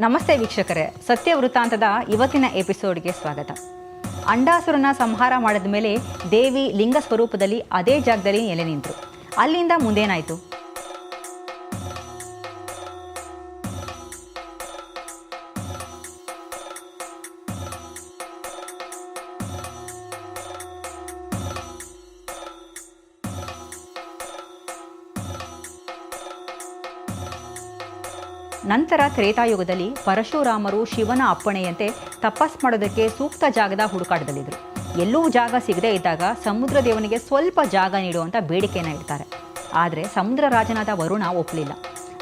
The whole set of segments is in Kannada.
ನಮಸ್ತೆ ವೀಕ್ಷಕರೇ ಸತ್ಯ ವೃತ್ತಾಂತದ ಇವತ್ತಿನ ಎಪಿಸೋಡ್ಗೆ ಸ್ವಾಗತ. ಅಂಡಾಸುರನ ಸಂಹಾರ ಮಾಡಿದ ಮೇಲೆ ದೇವಿ ಲಿಂಗ ಸ್ವರೂಪದಲ್ಲಿ ಅದೇ ಜಾಗದಲ್ಲಿ ನೆಲೆ ನಿಂತರು. ಅಲ್ಲಿಂದ ಮುಂದೇನಾಯಿತು? ನಂತರ ತ್ರೇತಾಯುಗದಲ್ಲಿ ಪರಶುರಾಮರು ಶಿವನ ಅಪ್ಪಣೆಯಂತೆ ತಪಸ್ ಮಾಡೋದಕ್ಕೆ ಸೂಕ್ತ ಜಾಗದ ಹುಡುಕಾಟದಲ್ಲಿದ್ದರು. ಎಲ್ಲೂ ಜಾಗ ಸಿಗದೇ ಇದ್ದಾಗ ಸಮುದ್ರ ದೇವನಿಗೆ ಸ್ವಲ್ಪ ಜಾಗ ನೀಡುವಂಥ ಬೇಡಿಕೆಯನ್ನು ಇಡ್ತಾರೆ. ಆದರೆ ಸಮುದ್ರ ರಾಜನಾದ ವರುಣ ಒಪ್ಪಲಿಲ್ಲ.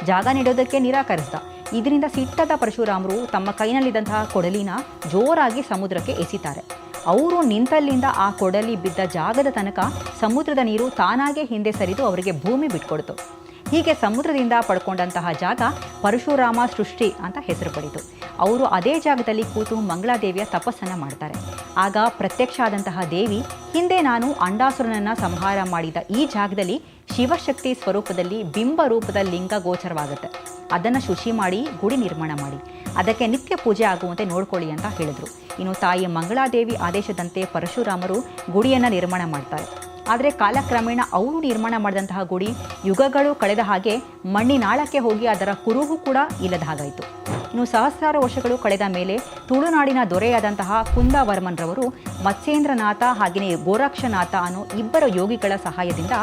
ಜಾಗ ನೀಡೋದಕ್ಕೆ ನಿರಾಕರಿಸಿದ. ಇದರಿಂದ ಸಿಟ್ಟದ ಪರಶುರಾಮರು ತಮ್ಮ ಕೈನಲ್ಲಿದ್ದಂತಹ ಕೊಡಲಿನ ಜೋರಾಗಿ ಸಮುದ್ರಕ್ಕೆ ಎಸಿತಾರೆ. ಅವರು ನಿಂತಲ್ಲಿಂದ ಆ ಕೊಡಲಿ ಬಿದ್ದ ಜಾಗದ ತನಕ ಸಮುದ್ರದ ನೀರು ತಾನಾಗೇ ಹಿಂದೆ ಸರಿದು ಅವರಿಗೆ ಭೂಮಿ ಬಿಟ್ಕೊಡ್ತು. ಹೀಗೆ ಸಮುದ್ರದಿಂದ ಪಡ್ಕೊಂಡಂತಹ ಜಾಗ ಪರಶುರಾಮ ಸೃಷ್ಟಿ ಅಂತ ಹೆಸರು ಪಡಿತು ಅವರು ಅದೇ ಜಾಗದಲ್ಲಿ ಕೂತು ಮಂಗಳಾದೇವಿಯ ತಪಸ್ಸನ್ನು ಮಾಡ್ತಾರೆ. ಆಗ ಪ್ರತ್ಯಕ್ಷ ಆದಂತಹ ದೇವಿ, ಹಿಂದೆ ನಾನು ಅಂಡಾಸುರನನ್ನು ಸಂಹಾರ ಮಾಡಿದ ಈ ಜಾಗದಲ್ಲಿ ಶಿವಶಕ್ತಿ ಸ್ವರೂಪದಲ್ಲಿ ಬಿಂಬ ರೂಪದ ಲಿಂಗ ಗೋಚರವಾಗುತ್ತೆ. ಅದನ್ನು ಶುಚಿ ಮಾಡಿ ಗುಡಿ ನಿರ್ಮಾಣ ಮಾಡಿ. ಅದಕ್ಕೆ ನಿತ್ಯ ಪೂಜೆ ಆಗುವಂತೆ ನೋಡ್ಕೊಳ್ಳಿ ಅಂತ ಹೇಳಿದರು. ಇನ್ನು ತಾಯಿ ಮಂಗಳಾದೇವಿ ಆದೇಶದಂತೆ ಪರಶುರಾಮರು ಗುಡಿಯನ್ನು ನಿರ್ಮಾಣ ಮಾಡ್ತಾರೆ. ಆದರೆ ಕಾಲಕ್ರಮೇಣ ಅವರು ನಿರ್ಮಾಣ ಮಾಡಿದಂತಹ ಗುಡಿ, ಯುಗಗಳು ಕಳೆದ ಹಾಗೆ ಮಣ್ಣಿನಾಳಕ್ಕೆ ಹೋಗಿ ಅದರ ಕುರುಹು ಕೂಡ ಇಲ್ಲದ ಹಾಗಾಯಿತು. ಇನ್ನು ಸಹಸ್ರಾರು ವರ್ಷಗಳು ಕಳೆದ ಮೇಲೆ ತುಳುನಾಡಿನ ದೊರೆಯಾದಂತಹ ಕುಂದವರ್ಮನ್ರವರು ಮತ್ಸ್ಯೇಂದ್ರನಾಥ ಹಾಗೆಯೇ ಗೋರಕ್ಷನಾಥ ಅನ್ನೋ ಇಬ್ಬರ ಯೋಗಿಗಳ ಸಹಾಯದಿಂದ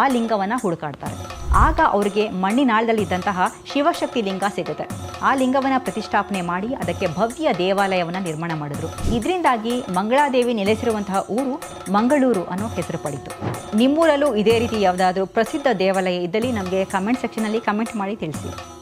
ಆ ಲಿಂಗವನ್ನು ಹುಡುಕಾಡ್ತಾರೆ. ಆಗ ಅವರಿಗೆ ಮಣ್ಣಿನಾಳದಲ್ಲಿದ್ದಂತಹ ಶಿವಶಕ್ತಿ ಲಿಂಗ ಸಿಗುತ್ತೆ. ಆ ಲಿಂಗವನ್ನು ಪ್ರತಿಷ್ಠಾಪನೆ ಮಾಡಿ ಅದಕ್ಕೆ ಭವ್ಯ ದೇವಾಲಯವನ್ನು ನಿರ್ಮಾಣ ಮಾಡಿದ್ರು. ಇದರಿಂದಾಗಿ ಮಂಗಳಾದೇವಿ ನೆಲೆಸಿರುವಂತಹ ಊರು ಮಂಗಳೂರು ಅನ್ನೋ ಹೆಸರು ಪಡಿತು. ನಿಮ್ಮೂರಲ್ಲೂ ಇದೇ ರೀತಿ ಯಾವುದಾದ್ರೂ ಪ್ರಸಿದ್ಧ ದೇವಾಲಯ ಇದ್ದಲ್ಲಿ ನಮಗೆ ಕಮೆಂಟ್ ಸೆಕ್ಷನಲ್ಲಿ ಕಮೆಂಟ್ ಮಾಡಿ ತಿಳಿಸಿ.